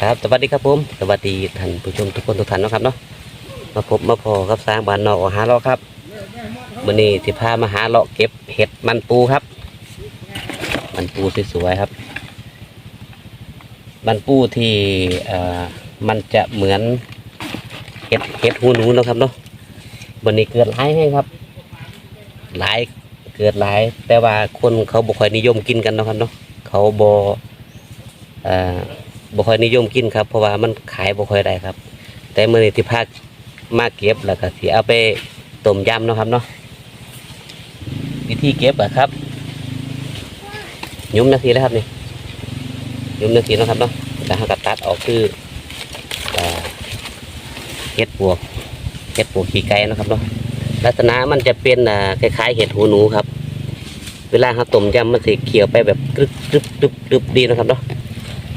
ครับสวัสดีครับผมสวัสดีท่านผู้ชมทุกคนทุกท่านนะครับเนาะมาพบมาพอกับสร้างบ้านนอกหาเลาะครับวันนี้สิพามาหาเลาะเก็บเห็ดมันปูครับ มันปูสวยๆครับ มันปูที่เอ่อมันจะเหมือนเห็ดเห็ดหูหนูนะครับเนาะวันนี้เกิดหลายให้ครับ หลายเกิดหลาย แต่ว่าคนเขาบ่ค่อยนิยมกินกันนะครับเนาะเขาบ่เอ่อ บ่ค่อยนิยมกินครับ เพราะว่ามันขายบ่ค่อยได้ครับ แต่เมื้อนี้ที่ภาคมาเก็บแล้วก็สิเอาไปต้มยำเนาะครับเนาะวิธีเก็บอะครับ ยุ้มนาทีแล้วครับนี่ยุ้มนาทีเนาะครับเนาะแล้วเราก็ตัดออกคือเห็ดปวกเห็ดปวกขี้ไก่นะครับเนาะลักษณะมันจะเป็นคล้ายๆเห็ดหูหนูครับ เวลาเราต้มยำมันสิเคี่ยวไปแบบกรึบกรึบกรึบกรึบดีนะครับเนาะ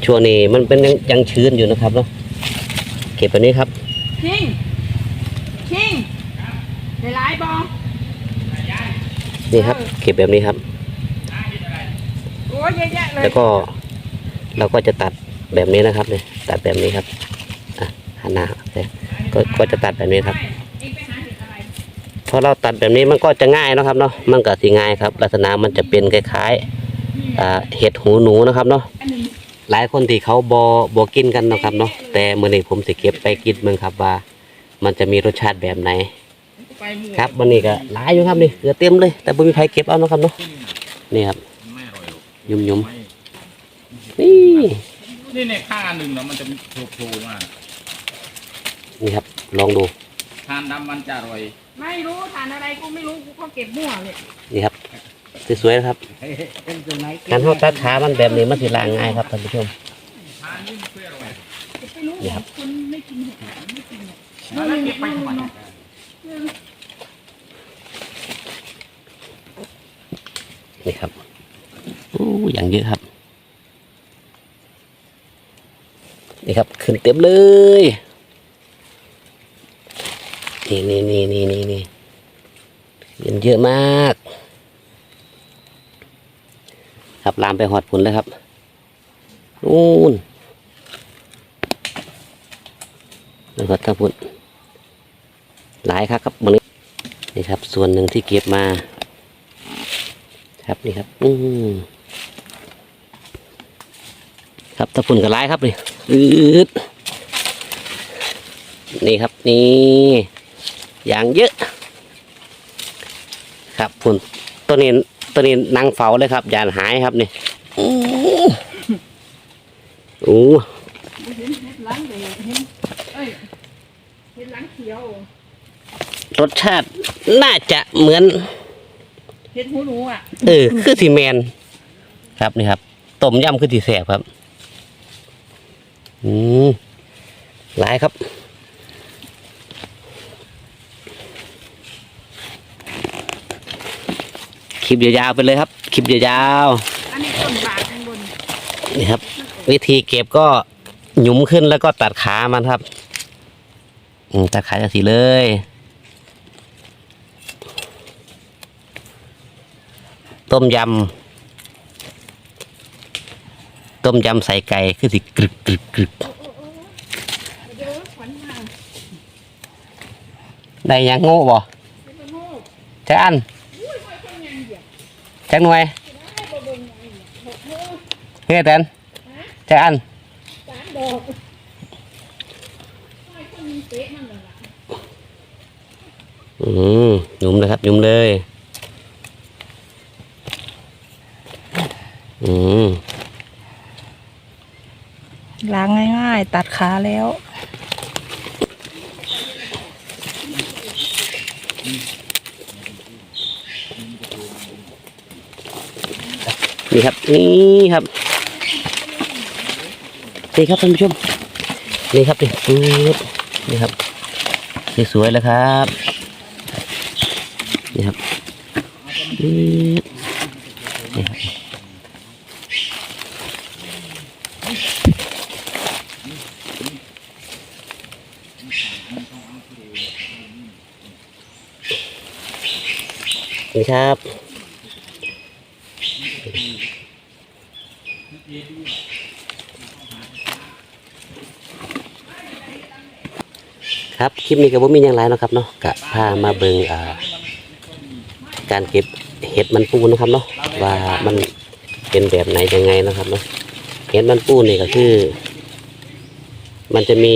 ช่วงนี้มันเป็นยังยังชื้นอยู่นะครับเนาะเก็บแบบนี้ครับคิงคิงได้หลายบอนี่ครับ เก็บแบบนี้ครับ โอ้ยเยอะแยะเลยแล้วก็เราก็จะตัดแบบนี้นะครับเนี่ยตัดแบบนี้ครับอะหันหน้าเนี่ยก็ก็จะตัดแบบนี้ครับเองไปหาเห็ดอะไรพอเราตัดแบบนี้มันก็จะง่ายเนาะครับเนาะมันก็สิง่ายครับ ลักษณะมันจะเป็นคล้ายๆอ่าเห็ดหูหนูนะครับเนาะอัน หนึ่งหลายคนที่เขาบอบกินกันเนาะครับเนาะแต่มื่อนี้ผมสิเก็บไปกินเมืองครับว่า มันจะมีรสชาติแบบไหนไปหมู่ครับวันนี้ก็หลายอยู่ครับนี่เกลือเต็มเลย แต่ไม่มีใครเก็บเอาเนาะครับเนาะนี่ครับไม่อร่อยหรอกยุ่มยุ่มไม่ๆนี่นี่ในข้างอันหนึ่งเนาะมันจะโผล่ๆมานี่ครับ ลองดูทานดำมันจะอร่อย ไม่รู้ทานอะไรกูไม่รู้กูก็เก็บมั่วเลยนี่ครับ สวยๆนะครับการทอดตัดขามันแบบนี้มันสิลางง่ายครับท่านผู้ชมนี่ครับนี่ครับโอ้อย่างเยอะครับนี่ครับขึ้นเต็มเลยนี่นี่นี่นี่นี่นี่เยอะมาก ครับลามไปหอดผลเลยครับนู่นแล้วก็ทั้งผลหลายครับครับนนี้นี่ครับ ส่วนหนึ่งที่เก็บมา ครับนี่ครับ อืมครับตะพุ่นกับลายครับนี่อืดนี่ครับนี่อย่างเยอะ ครับพุ่นตัวนี้ ตัวนี้นางเฝ้าเลยครับยานหายครับนี่อู้อู้เห็นเห็ดหล้างเลยเห็นเอ้ยเห็ดหล้างเขียวรสชาติน่าจะเหมือนเห็ดหูหนูอะเออคือสีแมนครับนี่ครับต้มยำคือสีแสบครับ อืมหลายครับ คลิปยาวๆไปเลยครับ คลิปยาวอันนี้ต้นบาทข้างบนๆนี่ครับ วิธีเก็บก็หยุมขึ้นแล้วก็ตัดขามันครับอืมตัดขาจากสีเลย ต้มยำ ต้มยำใส่ไก่คือสิกรึกกรึกกรึกเดี๋ยวขวัญมาได้หยังโง่บ่เห็ดโง่จักอัน อุ้ยค่อยคนยังเหยียบ จักหน่วยเด็นยังเหยียบหกโง่เฮ้ยแตนจักอันอกค่อยคนมีเตะมันเลยล่ะอืมหยุมเลยครับหยุ่มเลยอืมล้างง่ายๆ ตัดขาแล้ว นี่ครับนี่ครับนี่ครับท่านผู้ชมนี่ครับนี่นี่ครับสวยๆเลยครับนี่ครับปึ๊บนี่ครับนี่ครับ ครับคลิปนี้ก็บ่มีหยังไรเนาะครับเนาะกะพามาเบิ่งอ่าการเก็บเห็ดมันปูนะครับเนาะว่ามันเป็นแบบไหนยังไงนะครับเนาะเห็ดมันปูนี่ก็คือ มันจะมี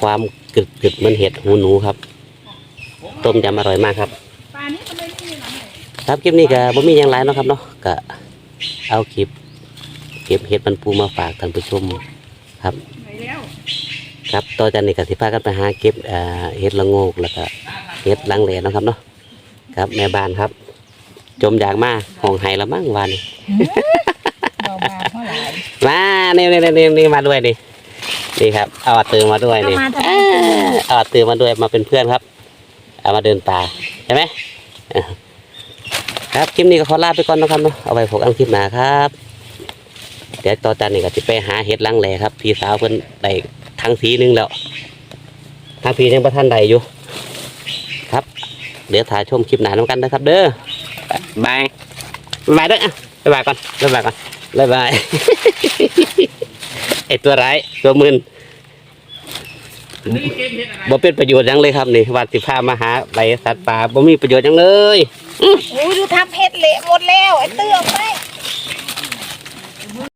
ความกรึบกรึบเหมือนเห็ดหูหนูครับ ต้มยำอร่อยมากครับครับคลิปนี้ก็บ่มีหยังไรเนาะครับเนาะก็เอาคลิป ก็บเห็ดมันปูมาฝากท่านผู้ชมครับไหนแล้วครับต่อจากนี้ก็สิพากันไปหาเก็บเอ่อเห็ดละโงกแล้วก็เห็ดลังเลเนาะครับเนาะครับแม่บ้านครับ จมอยากมาห้องไห้ละมั่งวานนี้เบาบางเท่าไหร่มานี่นี่นี่นี่มาด้วยนี่นี่ครับเอาอาตือมาด้วยนี่เอามาทำไมเอ้อเอาอาตือมาด้วยมาเป็นเพื่อนครับเอามาเดินป่าใช่ไหมเออครับคลิปนี้ก็ขอลาไปก่อนนะครับเนาะเอาไว้พบกันคลิปหน้าครับ เดี๋ยวต่อจากนี้ก็จะไปหาเห็ดลังแหลครับ พี่สาวเพิ่นได้ทั้งผีนึงแล้วทั้งผียังประท่านใดอยู่ ครับ เดี๋ยวถ่ายชมคลิปหนาน้ำกันนะครับ เด้อบายบายเด้อบ๊ายบายก่อนบ๊ายบายก่อนบ๊ายบายไอตัวร้ายตัวมึนนี่เก็บเห็ดอะไรบ่เป็นประโยชน์ยังเลยครับนี่วันสิพามาหาใบสัตว์ป่าบ่มีประโยชน์ยังเลยโอ้ยดูทำเห็ดเละหมดแล้วไอ้เตื้อไป